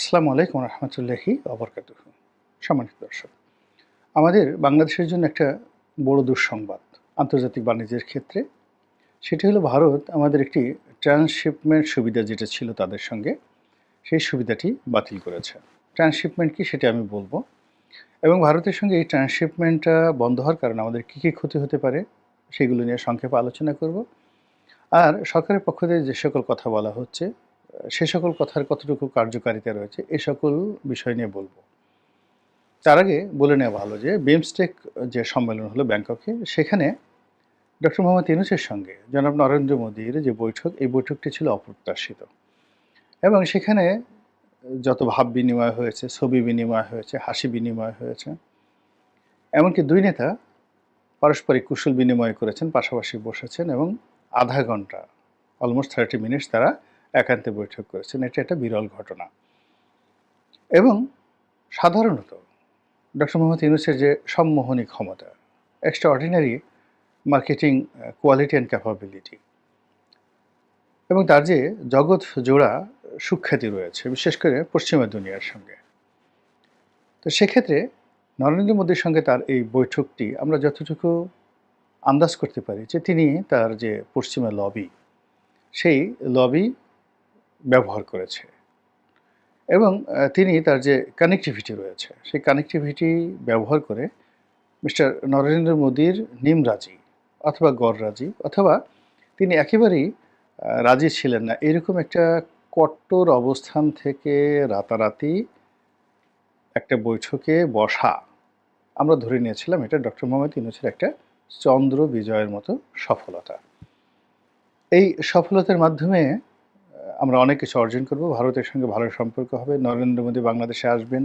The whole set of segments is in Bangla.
আসসালামু আলাইকুম রহমতুল্লাহি অবরকাত সম্মানিত দর্শক, আমাদের বাংলাদেশের জন্য একটা বড় দুঃসংবাদ আন্তর্জাতিক বাণিজ্যের ক্ষেত্রে। সেটি হলো ভারত আমাদের একটি ট্রান্সশিপমেন্ট সুবিধা যেটা ছিল তাদের সঙ্গে, সেই সুবিধাটি বাতিল করেছে। ট্রান্সশিপমেন্ট কি সেটা আমি বলব। এবং ভারতের সঙ্গে এই ট্রান্সশিপমেন্টটা বন্ধ হওয়ার কারণে আমাদের কী কী ক্ষতি হতে পারে সেগুলো নিয়ে সংক্ষেপে আলোচনা করব। আর সরকারের পক্ষ থেকে যে সকল কথা বলা হচ্ছে সে সকল কথার কতটুকু কার্যকারিতা রয়েছে, এ সকল বিষয় নিয়ে বলব। তার আগে বলে নেওয়া ভালো যে, বিমস্টেক যে সম্মেলন হলো ব্যাংককে, সেখানে ডক্টর মোহাম্মদ ইউনুসের সঙ্গে জনাব নরেন্দ্র মোদীর যে বৈঠক, এই বৈঠকটি ছিল অপ্রত্যাশিত। এবং সেখানে যত ভাব বিনিময় হয়েছে, ছবি বিনিময় হয়েছে, হাসি বিনিময় হয়েছে, এমনকি দুই নেতা পারস্পরিক কুশল বিনিময় করেছেন, পাশাপাশি বসেছেন এবং আধা ঘণ্টা অলমোস্ট থার্টি মিনিটস তারা একান্তে বৈঠক করেছেন, এটা একটা বিরল ঘটনা। এবং সাধারণত ডক্টর মোহাম্মদ ইউনুসের যে সম্মোহনী ক্ষমতা extraordinary marketing quality and capability এবং তার যে জগৎ জোড়া সুখ্যাতি রয়েছে, বিশেষ করে পশ্চিমা দুনিয়ার সঙ্গে। তো সেক্ষেত্রে নরেন্দ্র মোদীর সঙ্গে তার এই বৈঠকটি আমরা যতটুকু আন্দাজ করতে পারি যে তিনি তার যে পশ্চিমা লবি সেই লবি ব্যবহার করেছে। এবং তিনি তার যে কানেক্টিভিটি রয়েছে, সেই কানেক্টিভিটি ব্যবহার করে মিস্টার নরেন্দ্র মোদীর নিমরাজি অথবা গড়রাজি অথবা তিনি একেবারেই রাজি ছিলেন না। এরকম একটা কট্টর অবস্থান থেকে রাতারাতি একটা বৈঠকে বসা আমরা ধরে নিয়েছিলাম, এটা ডক্টর মোহাম্মদ ইউনুসের একটা চন্দ্র বিজয়ের মতো সফলতা। এই সফলতার মাধ্যমে আমরা অনেক কিছু অর্জন করব। ভারতের সঙ্গে ভালো সম্পর্ক হবে। নরেন্দ্র মোদী বাংলাদেশে আসবেন।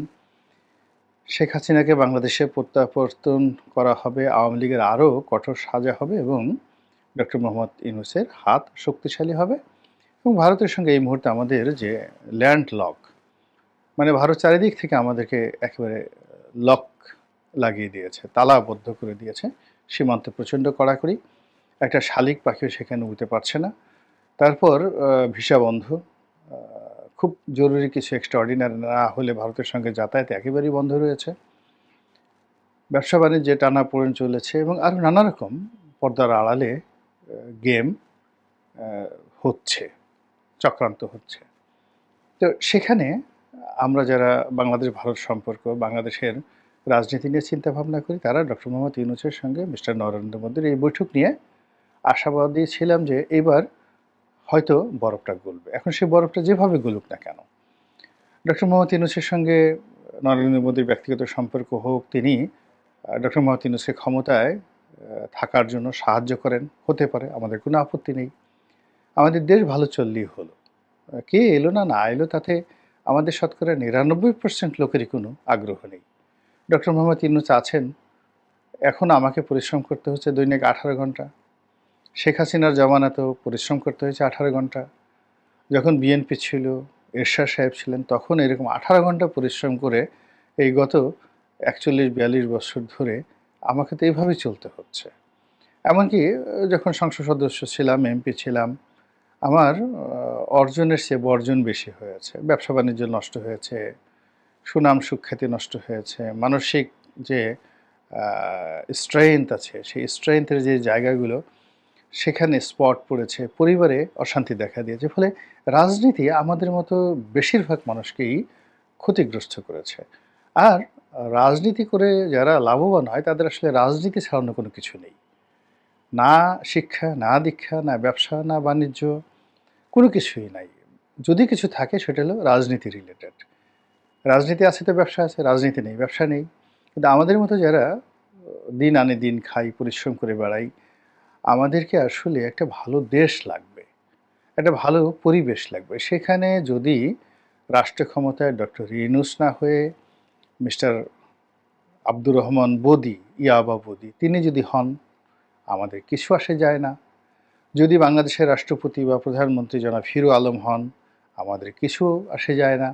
শেখ হাসিনাকে বাংলাদেশে প্রত্যাবর্তন করা হবে। আওয়ামী লীগের আরও কঠোর সাজা হবে এবং ডক্টর মোহাম্মদ ইউনুসের হাত শক্তিশালী হবে। এবং ভারতের সঙ্গে এই মুহূর্তে আমাদের যে ল্যান্ড লক মানে ভারত চারিদিক থেকে আমাদেরকে একেবারে লক লাগিয়ে দিয়েছে, তালাবদ্ধ করে দিয়েছে। সীমান্তে প্রচণ্ড কড়াকড়ি। একটা শালিক পাখিও সেখানে উঠতে পারছে না। তারপর ভিসা বন্ধ। খুব জরুরি কিছু এক্সট্রা অর্ডিনারি না হলে ভারতের সঙ্গে যাতায়াত একেবারেই বন্ধ রয়েছে। ব্যবসা বাণিজ্যে টানা পড়েন চলেছে এবং আরও নানা রকম পর্দার আড়ালে গেম হচ্ছে, চক্রান্ত হচ্ছে। তো সেখানে আমরা যারা বাংলাদেশ, ভারত সম্পর্ক, বাংলাদেশের রাজনীতি নিয়ে চিন্তা ভাবনা করি, তারা ডক্টর মোহাম্মদ ইউনুসের সঙ্গে মিস্টার নরেন্দ্র মোদীর এই বৈঠক নিয়ে আশাবাদী ছিলাম যে এবার হয়তো বরফটা গলবে। এখন সেই বরফটা যেভাবে গলুক না কেন? ডক্টর মোহাম্মদ ইউনুসের সঙ্গে নরেন্দ্র মোদীর ব্যক্তিগত সম্পর্ক হোক, তিনি ডক্টর মোহাম্মদ ইউনুসকে ক্ষমতায় থাকার জন্য সাহায্য করেন, হতে পারে, আমাদের কোনো আপত্তি নেই। আমাদের দেশ ভালো চললেই হলো। কে এলো না না এলো তাতে আমাদের শতকরা নিরানব্বই পার্সেন্ট লোকেরই কোনো আগ্রহ নেই। ডক্টর মোহাম্মদ ইউনুস আছেন, এখন আমাকে পরিশ্রম করতে হচ্ছে দৈনিক আঠারো ঘণ্টা। শেখ হাসিনার জমানাতেও পরিশ্রম করতে হয়েছে আঠারো ঘণ্টা। যখন বিএনপি ছিল, এরশাদ সাহেব ছিলেন, তখন এরকম আঠারো ঘণ্টা পরিশ্রম করে এই গত একচল্লিশ, বিয়াল্লিশ বছর ধরে আমাকে তো এইভাবেই চলতে হচ্ছে। এমনকি যখন সংসদ সদস্য ছিলাম, এমপি ছিলাম, আমার অর্জনের চেয়ে বর্জন বেশি হয়েছে। ব্যবসা বাণিজ্য নষ্ট হয়েছে, সুনাম সুখ্যাতি নষ্ট হয়েছে, মানসিক যে স্ট্রেংথ আছে, সেই স্ট্রেংথের যে জায়গাগুলো সেখানে স্পট পড়েছে, পরিবারে অশান্তি দেখা দিয়েছে, ফলে রাজনীতি আমাদের মতো বেশিরভাগ মানুষকেই ক্ষতিগ্রস্ত করেছে। আর রাজনীতি করে যারা লাভবান হয়, তাদের আসলে রাজনীতি ছাড়া অন্য কোনো কিছু নেই। না শিক্ষা, না দীক্ষা, না ব্যবসা, না বাণিজ্য, কোনো কিছুই নাই। যদি কিছু থাকে, সেটা হলো রাজনীতি রিলেটেড রাজনীতি আছে তো ব্যবসা আছে, রাজনীতি নেই, ব্যবসা নেই। কিন্তু আমাদের মতো যারা দিন আনে দিন খাই, পরিশ্রম করে বেড়াই আমাদেরকে আসলে একটা ভালো দেশ লাগবে, একটা ভালো পরিবেশ লাগবে। সেখানে যদি রাষ্ট্র ক্ষমতায় ডক্টর ইউনুস না হয়ে মিস্টার আব্দুর রহমান বদি, ইয়াবা বদি, তিনি যদি হন, আমাদের কিছু আসে যায় না। যদি বাংলাদেশের রাষ্ট্রপতি বা প্রধানমন্ত্রী জনাব হিরো আলম হন, আমাদের কিছু আসে যায় না।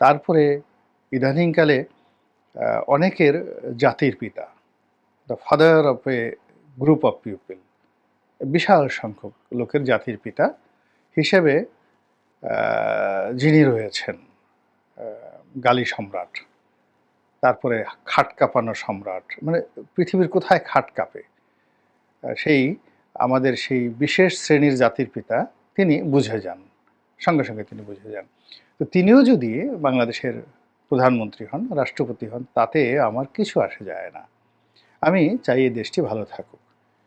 তারপরে ইদানিংকালে অনেকের জাতির পিতা the father of a group of people বিশাল সংখ্যক লোকের জাতির পিতা হিসেবে যিনি রয়েছেন গালি সম্রাট, তারপরে খাট কাঁপানো সম্রাট মানে পৃথিবীর কোথায় খাট কাঁপে? সেই আমাদের সেই বিশেষ শ্রেণির জাতির পিতা তিনি বুঝে যান, সঙ্গে সঙ্গে তিনি বুঝে যান। তো তিনিও যদি বাংলাদেশের প্রধানমন্ত্রী হন, রাষ্ট্রপতি হন, তাতে আমার কিছু আসে যায় না। আমি চাই এই দেশটি ভালো থাকুক।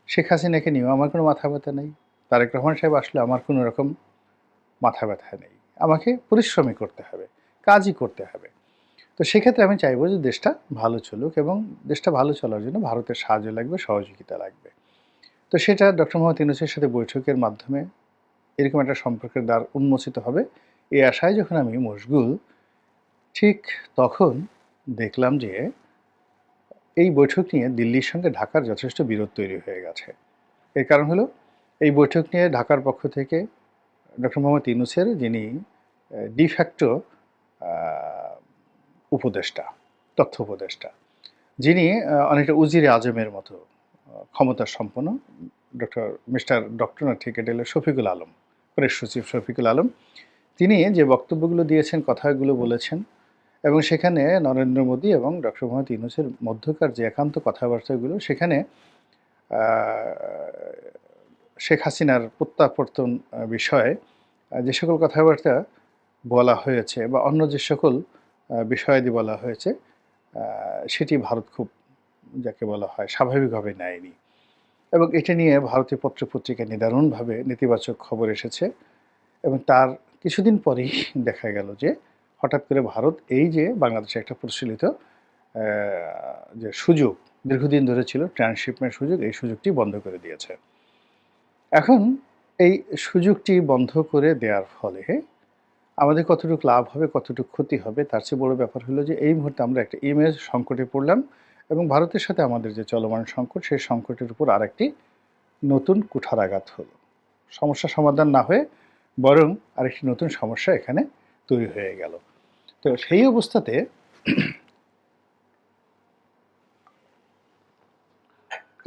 শেখ হাসিনাকে নিয়েও আমার কোনো মাথা ব্যথা নেই। তারেক রহমান সাহেব আসলে আমার কোনো রকম মাথা ব্যথা নেই। আমাকে পরিশ্রমী করতে হবে, কাজই করতে হবে। তো সেক্ষেত্রে আমি চাইব যে দেশটা ভালো চলুক এবং দেশটা ভালো চলার জন্য ভারতের সাহায্য লাগবে, সহযোগিতা লাগবে। তো সেটা ডক্টর মোহাম্মদ ইউনুসের সাথে বৈঠকের মাধ্যমে এরকম একটা সম্পর্কের দ্বার উন্মোচিত হবে এই আশায় যখন আমি মশগুল, ঠিক তখন দেখলাম যে এই বৈঠক নিয়ে দিল্লির সঙ্গে ঢাকার যথেষ্ট বিরোধ তৈরি হয়ে গেছে। এর কারণ হলো এই বৈঠক নিয়ে ঢাকার পক্ষ থেকে ডক্টর মোহাম্মদ ইউনুসের যিনি ডিফ্যাক্টো উপদেষ্টা তথ্য উপদেষ্টা যিনি অনেকটা উজিরে আজমের মতো আহ, ক্ষমতার সম্পন্ন ডক্টর মিস্টার ডক্টর না ঠিক এটা শফিকুল আলম প্রেস সচিব শফিকুল আলম। তিনি যে বক্তব্যগুলো দিয়েছেন কথাগুলো বলেছেন এবং সেখানে নরেন্দ্র মোদী এবং ডক্টর মোহাম্মদ ইউনুসের মধ্যকার যে একান্ত কথাবার্তাগুলো, সেখানে শেখ হাসিনার প্রত্যাবর্তন বিষয়ে যে সকল কথাবার্তা বলা হয়েছে বা অন্য যে সকল বিষয়াদি বলা হয়েছে সেটি ভারত খুব, যাকে বলা হয়, স্বাভাবিকভাবে নেয়নি। এবং এটা নিয়ে ভারতীয় পত্রপত্রিকায় নিদারুণভাবে নেতিবাচক খবর এসেছে এবং তার কিছুদিন পরেই দেখা গেল যে হঠাৎ করে ভারত এই যে বাংলাদেশে একটা প্রচলিত যে সুযোগ, দীর্ঘদিন ধরে ছিল ট্রান্সশিপমেন্ট সুযোগ, এই সুযোগটি বন্ধ করে দিয়েছে। এখন এই সুযোগটি বন্ধ করে দেওয়ার ফলে আমাদের কতটুকু লাভ হবে, কতটুকু ক্ষতি হবে, তার চেয়ে বড় ব্যাপার হলো যে এই মুহূর্তে আমরা একটা ইমেজ সংকটে পড়লাম এবং ভারতের সাথে আমাদের যে চলমান সংকট, সেই সংকটের উপর আরেকটি নতুন কুঠারাঘাত হলো। সমস্যা সমাধান না হয়ে বরং আরেকটি নতুন সমস্যা এখানে তৈরি হয়ে গেল। তো সেই অবস্থাতে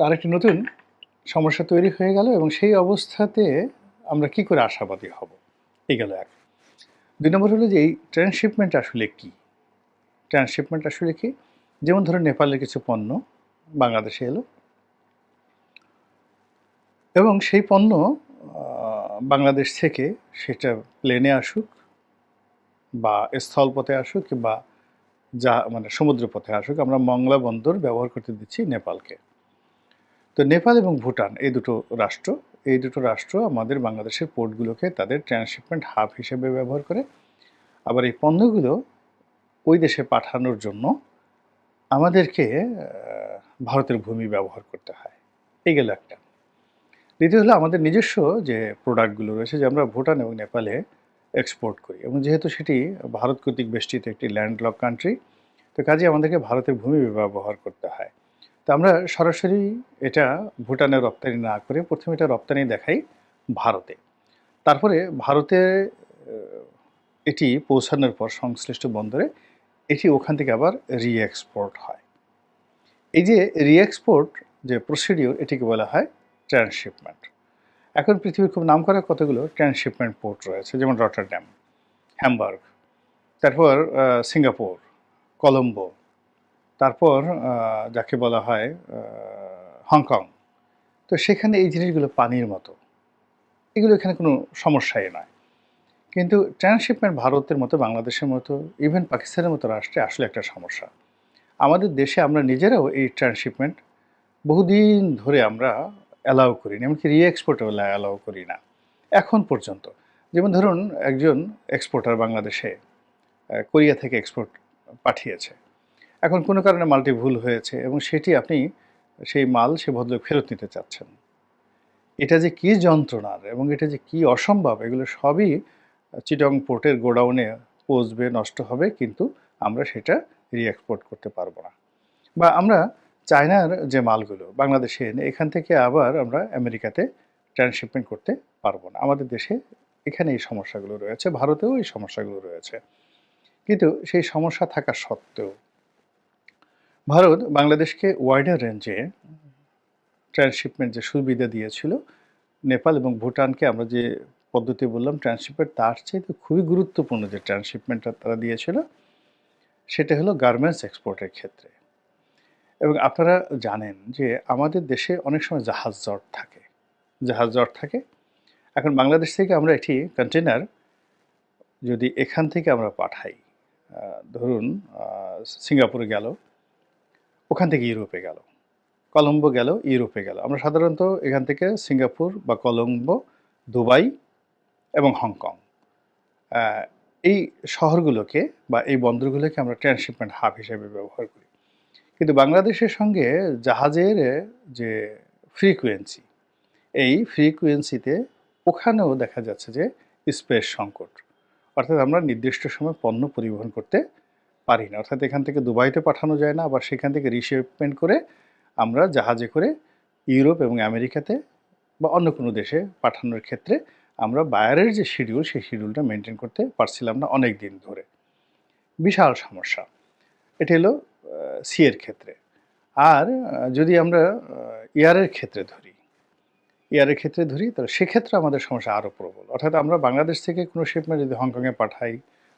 আরেকটি নতুন সমস্যা তৈরি হয়ে গেল এবং সেই অবস্থাতে আমরা কি করে আশাবাদী হব? এই গেল এক। দুই নম্বর হলো যে এই ট্রান্সশিপমেন্ট আসলে কি? ট্রান্সশিপমেন্ট আসলে কি? যেমন ধরুন নেপালের কিছু পণ্য বাংলাদেশে এলো। এবং সেই পণ্য বাংলাদেশ থেকে সেটা প্লেনে আসুক বা স্থলপথে আসুক কিংবা যা মানে সমুদ্রপথে আসুক, আমরা মংলা বন্দর ব্যবহার করতে দিচ্ছি নেপালকে। তো নেপাল এবং ভুটান এই দুটো রাষ্ট্র, এই দুটো রাষ্ট্র আমাদের বাংলাদেশের পোর্টগুলোকে তাদের ট্রান্সশিপমেন্ট হাব হিসেবে ব্যবহার করে। আবার এই পণ্যগুলো ওই দেশে পাঠানোর জন্য আমাদেরকে ভারতের ভূমি ব্যবহার করতে হয়। এই গেল একটা। দ্বিতীয় হলো আমাদের নিজস্ব যে প্রোডাক্টগুলো রয়েছে, যে আমরা ভুটান এবং নেপালে এক্সপোর্ট করি। এবং যেহেতু সেটি ভারত কর্তৃক বেষ্টিত একটি ল্যান্ডলক কান্ট্রি তো কাজে আমাদেরকে ভারতের ভূমি ব্যবহার করতে হয়। তো আমরা সরাসরি এটা ভুটানে রপ্তানি না করে প্রথমে এটা রপ্তানি দেখাই ভারতে। তারপরে ভারতে এটি পৌঁছানোর পর সংশ্লিষ্ট বন্দরে এটি ওখান থেকে আবার রি এক্সপোর্ট হয়। এই যে রি এক্সপোর্ট যে প্রসিডিওর এটিকে বলা হয় ট্রান্সশিপমেন্ট এখন পৃথিবীর খুব নাম করা কতগুলো ট্রান্সশিপমেন্ট পোর্ট রয়েছে? যেমন রটারড্যাম, হ্যামবার্গ, তারপর সিঙ্গাপুর, কলম্বো, তারপর যাকে বলা হয় হংকং। তো সেখানে এই জিনিসগুলো পানির মতো। এগুলো এখানে কোনো সমস্যাই নয়। কিন্তু ট্রান্সশিপমেন্ট ভারতের মতো, বাংলাদেশের মতো, ইভেন পাকিস্তানের মতো রাষ্ট্রে আসলে একটা সমস্যা। আমাদের দেশে আমরা নিজেরাও এই ট্রান্সশিপমেন্ট বহুদিন ধরে আমরা অ্যালাউ করি না এমনকি রি এক্সপোর্টও অ্যালাউ করি না। এখন পর্যন্ত, যেমন ধরুন একজন এক্সপোর্টার বাংলাদেশে কোরিয়া থেকে এক্সপোর্ট পাঠিয়েছে। এখন কোনো কারণে মালটি ভুল হয়েছে এবং সেটি আপনি সেই মাল, সে ভদ্রলোক ফেরত নিতে চাচ্ছেন। এটা যে কী যন্ত্রণার এবং এটা যে কী অসম্ভব, এগুলো সবই চিটং পোর্টের গোডাউনে পচবে নষ্ট হবে, কিন্তু আমরা সেটা রিএক্সপোর্ট করতে পারব না। বা আমরা চায়নার যে মালগুলো বাংলাদেশে এনে এখান থেকে আবার আমরা আমেরিকাতে ট্রান্সশিপমেন্ট করতে পারব না। আমাদের দেশে এখানে এই সমস্যাগুলো রয়েছে, ভারতেও এই সমস্যাগুলো রয়েছে। কিন্তু সেই সমস্যা থাকা সত্ত্বেও ভারত বাংলাদেশকে ওয়াইডার রেঞ্জে ট্রান্সশিপমেন্ট যে সুবিধা দিয়েছিল, নেপাল এবং ভুটানকে আমরা যে পদ্ধতি বললাম ট্রান্সশিপমেন্ট তার চাইতে খুবই গুরুত্বপূর্ণ যে ট্রান্সশিপমেন্টটা তারা দিয়েছিল, সেটা হলো গার্মেন্টস এক্সপোর্টের ক্ষেত্রে। এবং আপনারা জানেন যে আমাদের দেশে অনেক সময় জাহাজ জট থাকে। জাহাজ জট থাকে। এখন বাংলাদেশ থেকে আমরা একটি কন্টেনার যদি এখান থেকে আমরা পাঠাই ধরুন সিঙ্গাপুরে গেল, ওখান থেকে ইউরোপে গেল, কলম্বো গেল, ইউরোপে গেল। আমরা সাধারণত এখান থেকে সিঙ্গাপুর বা কলম্বো, দুবাই এবং হংকং এই শহরগুলোকে বা এই বন্দরগুলোকে আমরা ট্রান্সশিপমেন্ট হাব হিসেবে ব্যবহার করি। কিন্তু বাংলাদেশের সঙ্গে জাহাজের যে ফ্রিকুয়েন্সি এই ফ্রিকুয়েন্সিতে ওখানেও দেখা যাচ্ছে যে স্পেস সংকট। অর্থাৎ আমরা নির্দিষ্ট সময় পণ্য পরিবহন করতে পারি না। অর্থাৎ এখান থেকে দুবাইতে পাঠানো যায় না, আবার সেখান থেকে রিশিপমেন্ট করে আমরা জাহাজে করে ইউরোপ এবং আমেরিকাতে বা অন্য কোনো দেশে পাঠানোর ক্ষেত্রে আমরা বায়ারের যে শিডিউল সেই শিডিউলটা মেনটেন করতে পারছিলাম না অনেক দিন ধরে। বিশাল সমস্যা। এটা হলো সি এর ক্ষেত্রে। আর যদি আমরা ইয়ারের ক্ষেত্রে ধরি ইয়ারের ক্ষেত্রে ধরি, তাহলে সেক্ষেত্রে আমাদের সমস্যা আরও প্রবল। অর্থাৎ আমরা বাংলাদেশ থেকে কোনো শিপমেন্ট যদি হংকংয়ে পাঠাই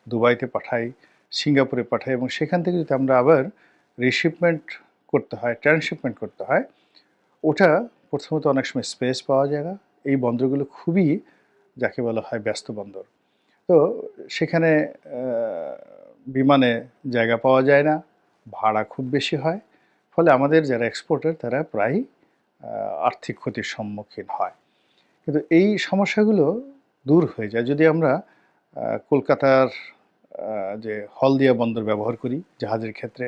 দুবাইতে পাঠাই সিঙ্গাপুরে পাঠাই, এবং সেখান থেকে যদি আমরা আবার রিশিপমেন্ট করতে হয় ট্রান্সশিপমেন্ট করতে হয়, ওটা প্রথমত অনেক সময় স্পেস পাওয়া যায় না। এই বন্দরগুলো খুবই, যাকে বলা হয় ব্যস্ত বন্দর। তো সেখানে বিমানে জায়গা পাওয়া যায় না। ভাড়া খুব বেশি হয়, ফলে আমাদের যারা এক্সপোর্টার তারা প্রায় আর্থিক ক্ষতির সম্মুখীন হয়। কিন্তু এই সমস্যাগুলো দূর হয়ে যায়। যদি আমরা কলকাতার যে হলদিয়া বন্দর ব্যবহার করি, জাহাজের ক্ষেত্রে,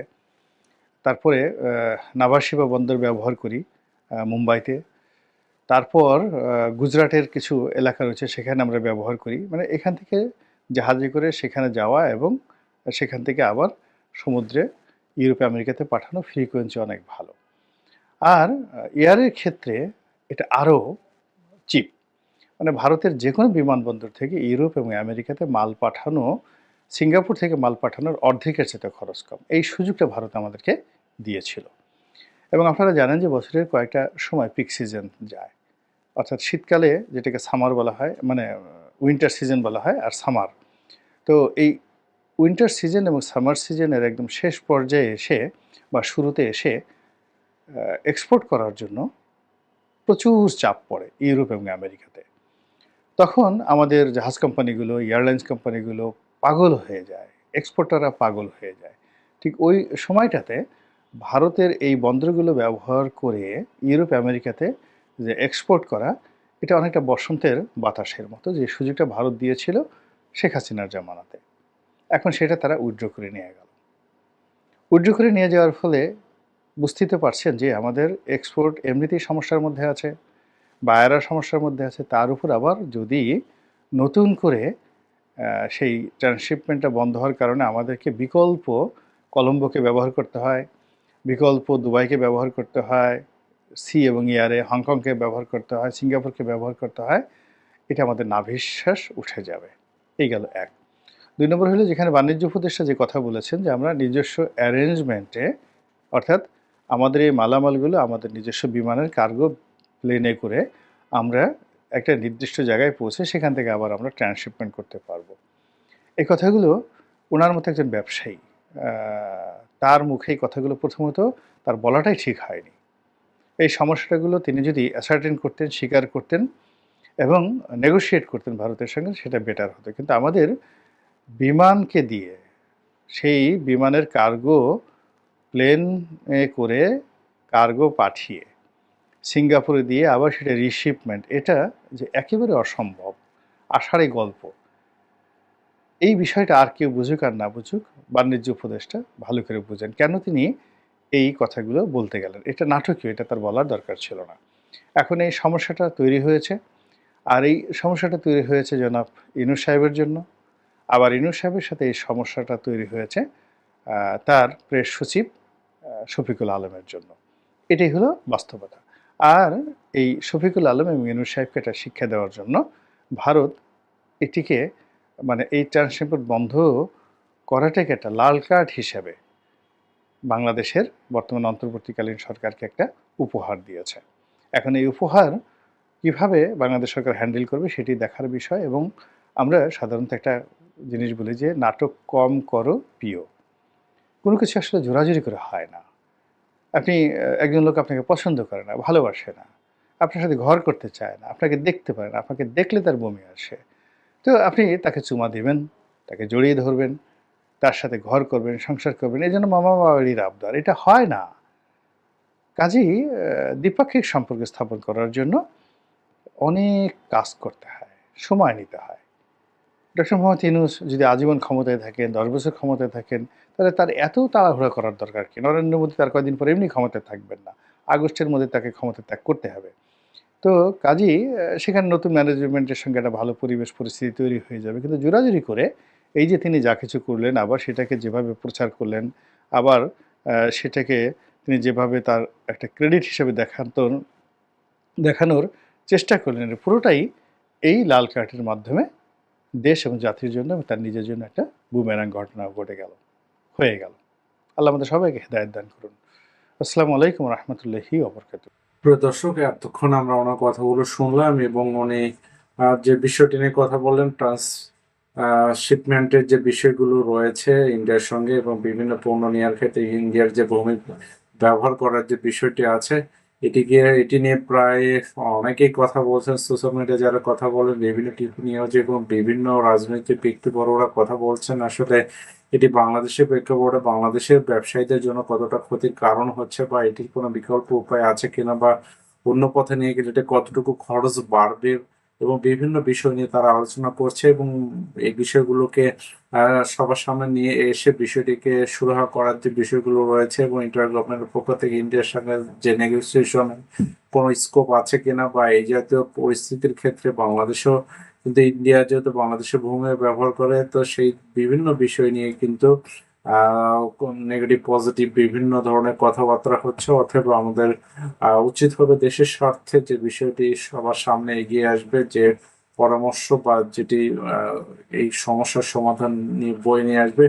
তারপরে নাভাসিবা বন্দর ব্যবহার করি মুম্বাইতে, তারপর গুজরাটের কিছু এলাকা রয়েছে, সেখানে আমরা ব্যবহার করি। মানে এখান থেকে জাহাজে করে সেখানে যাওয়া এবং সেখান থেকে আবার সমুদ্রে ইউরোপে, আমেরিকাতে পাঠানো ফ্রিকোয়েন্সি অনেক ভালো। আর এয়ারের ক্ষেত্রে এটা আরও চিপ মানে ভারতের যে কোনো বিমানবন্দর থেকে ইউরোপ এবং আমেরিকাতে মাল পাঠানো, সিঙ্গাপুর থেকে মাল পাঠানোর অর্ধেকের চেয়ে খরচ কম। এই সুযোগটা ভারত আমাদেরকে দিয়েছিল। এবং আপনারা জানেন যে বছরের কয়েকটা সময় পিক সিজন যায়। অর্থাৎ শীতকালে যেটাকে সামার বলা হয় মানে উইন্টার সিজন বলা হয়, আর সামার তো এই উইন্টার সিজন এবং সামার সিজনের একদম শেষ পর্যায়ে এসে বা শুরুতে এসে এক্সপোর্ট করার জন্য প্রচুর চাপ পড়ে ইউরোপ এবং আমেরিকাতে। তখন আমাদের জাহাজ কোম্পানিগুলো, এয়ারলাইন্স কোম্পানিগুলো পাগল হয়ে যায় এক্সপোর্টাররা পাগল হয়ে যায়। ঠিক ওই সময়টাতে ভারতের এই বন্দরগুলো ব্যবহার করে ইউরোপ, আমেরিকাতে যে এক্সপোর্ট করা, এটা অনেকটা বসন্তের বাতাসের মতো যে সুযোগটা ভারত দিয়েছিল শেখ হাসিনার জামানাতে। এখন সেটা তারা উইথড্র করে নিয়ে গেল। উইথড্র করে নিয়ে যাওয়ার ফলে বুঝতে পারছেন যে আমাদের এক্সপোর্ট এমনিতেই সমস্যার মধ্যে আছে বায়ারা সমস্যার মধ্যে আছে, তার উপর আবার যদি নতুন করে সেই ট্রান্সশিপমেন্টটা বন্ধ হওয়ার কারণে আমাদেরকে বিকল্প কলম্বোকে ব্যবহার করতে হয়, বিকল্প দুবাইকে ব্যবহার করতে হয়, সি এবং ইয়ারে হংকংকে ব্যবহার করতে হয়, সিঙ্গাপুরকে ব্যবহার করতে হয়, এটা আমাদের নাভিশ্বাস উঠে যাবে। এই গেল এক। দুই নম্বর হলো যেখানে বাণিজ্য উপদেষ্টা যে কথা বলেছেন যে আমরা নিজস্ব অ্যারেঞ্জমেন্টে, অর্থাৎ আমাদের এই মালামালগুলো আমাদের নিজস্ব বিমানের কার্গো প্লেনে করে আমরা একটা নির্দিষ্ট জায়গায় পৌঁছে সেখান থেকে আবার আমরা ট্রান্সশিপমেন্ট করতে পারব। এই কথাগুলো ওনার মতো একজন ব্যবসায়ী তার মুখে এই কথাগুলো প্রথমত তার বলাটাই ঠিক হয়নি। এই সমস্যাগুলো তিনি যদি অ্যাসার্টেন করতেন, স্বীকার করতেন এবং নেগোশিয়েট করতেন ভারতের সঙ্গে, সেটা বেটার হতো। কিন্তু আমাদের বিমানকে দিয়ে, সেই বিমানের কার্গো প্লেনে করে কার্গো পাঠিয়ে সিঙ্গাপুরে দিয়ে আবার সেটা রিশিপমেন্ট। এটা যে একেবারে অসম্ভব, আষাঢ়ে গল্প। এই বিষয়টা আর কেউ বুঝুক আর না বুঝুক, বাণিজ্য উপদেশটা ভালো করে বুঝেন কেন তিনি এই কথাগুলো বলতে গেলেন। এটা নাটকীয়, এটা তার বলার দরকার ছিল না। এখন এই সমস্যাটা তৈরি হয়েছে। আর এই সমস্যাটা তৈরি হয়েছে জনাব ইনুস সাহেবের জন্য। আবার ইনুস সাহেবের সাথে এই সমস্যাটা তৈরি হয়েছে তার প্রেস সচিব শফিকুল আলমের জন্য। এটাই হলো বাস্তবতা। আর এই শফিকুল আলম এবং ইনুস সাহেবকে একটা শিক্ষা দেওয়ার জন্য ভারত এটিকে মানে এই ট্রান্সশিপমেন্ট বন্ধ করাটাকে একটা লাল কার্ড হিসেবে বাংলাদেশের বর্তমান অন্তর্বর্তীকালীন সরকারকে একটা উপহার দিয়েছে। এখন এই উপহার কীভাবে বাংলাদেশ সরকার হ্যান্ডেল করবে সেটি দেখার বিষয় এবং আমরা সাধারণত একটা জিনিস বলি যে, নাটক কম করো প্রিয় কোনো কিছু আসলে জোরাজুরি করে হয় না। আপনি একজন লোক আপনাকে পছন্দ করে না, ভালোবাসে না, আপনার সাথে ঘর করতে চায় না, আপনাকে দেখতে পারে না, আপনাকে দেখলে তার বমি আসে। তো আপনি তাকে চুমা দিবেন, তাকে জড়িয়ে ধরবেন, তার সাথে ঘর করবেন, সংসার করবেন, এই জন্য মামা বাড়ির আবদার এটা হয় না। কাজেই দ্বিপাক্ষিক সম্পর্ক স্থাপন করার জন্য অনেক কাজ করতে হয়, সময় নিতে হয়। ডক্টর মোহাম্মদ ইউনুস যদি আজীবন ক্ষমতায় থাকেন, দশ বছর ক্ষমতায় থাকেন, তাহলে তার এত তাড়াহুড়া করার দরকার কি? নরেন্দ্র মোদী তার কয়েকদিন পরে এমনি ক্ষমতায় থাকবেন না। আগস্টের মধ্যে তাকে ক্ষমতা ত্যাগ করতে হবে। তো কাজেই সেখানে নতুন ম্যানেজমেন্টের সঙ্গে একটা ভালো পরিবেশ পরিস্থিতি তৈরি হয়ে যাবে। কিন্তু জোরাজুরি করে এই যে তিনি যা কিছু করলেন, আবার সেটাকে যেভাবে প্রচার করলেন, আবার সেটাকে তিনি যেভাবে তার একটা ক্রেডিট হিসেবে দেখাতো দেখানোর চেষ্টা করলেন, পুরোটাই এই লাল কার্ডের মাধ্যমে দেশ এবং জাতির জন্য এবং তার নিজের জন্য একটা বুমেরাং ঘটনা ঘটে গেল, হয়ে গেল। আল্লাহ আমাদের সবাইকে হেদায়ত দান করুন। আসসালামু আলাইকুম রহমতুল্লাহি অবরকাত প্রিয় দর্শক, এতক্ষণ আমরা ওনার কথাগুলো শুনলাম এবং উনি যে বিষয়টি নিয়ে কথা বললেন, ট্রান্স শিপমেন্টের যে বিষয়গুলো রয়েছে ইন্ডিয়ার সঙ্গে এবং বিভিন্ন পণ্য নেওয়ার ক্ষেত্রে ইন্ডিয়ার যে ভূমি ব্যবহার করার যে বিষয়টি আছে এটিকে এটি নিয়ে প্রায় অনেকেই কথা বলছেন সোশ্যাল মিডিয়া যারা কথা বলেন, বিভিন্ন টিপ নিয়ে নিউজ এবং বিভিন্ন রাজনৈতিক ব্যক্তি বড়রা কথা বলছেন। আসলে এটি বাংলাদেশের প্রেক্ষাপটে বাংলাদেশের ব্যবসায়ীদের জন্য কতটা ক্ষতির কারণ হচ্ছে বা এটির কোনো বিকল্প উপায় আছে কিনা বা অন্য পথে নিয়ে গেলে এটা কতটুকু খরচ বাড়বে এবং বিভিন্ন বিষয় নিয়ে তারা আলোচনা করছে এবং এই বিষয়গুলোকে সবার সামনে নিয়ে এসে বিষয়টিকে সুরাহা করার যে বিষয়গুলো রয়েছে এবং ইন্টার গভর্নমেন্টের পক্ষ থেকে ইন্ডিয়ার সঙ্গে যে নেগোসিয়েশন কোনো স্কোপ আছে কিনা বা এই জাতীয় পরিস্থিতির ক্ষেত্রে বাংলাদেশও কিন্তু ইন্ডিয়া যেহেতু বাংলাদেশের ভূমি ব্যবহার করে, তো সেই বিভিন্ন বিষয় নিয়ে কিন্তু নেগেটিভ পজিটিভ বিভিন্ন ধরনের কথাবার্তা হচ্ছে, অথবা আমাদের উচিত হবে দেশের স্বার্থে যে বিষয়টি সবার সামনে এগিয়ে আসবে, যে পরামর্শ বা যেটি এই সমস্যার সমাধান নিয়ে বয়ে নিয়ে আসবে,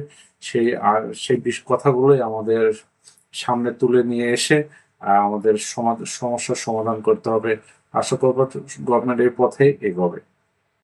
সেই, আর সেই কথাগুলোই আমাদের সামনে তুলে নিয়ে এসে আমাদের সমস্যার সমাধান করতে হবে। আশা করব গভর্নমেন্ট এই পথে এগোবে।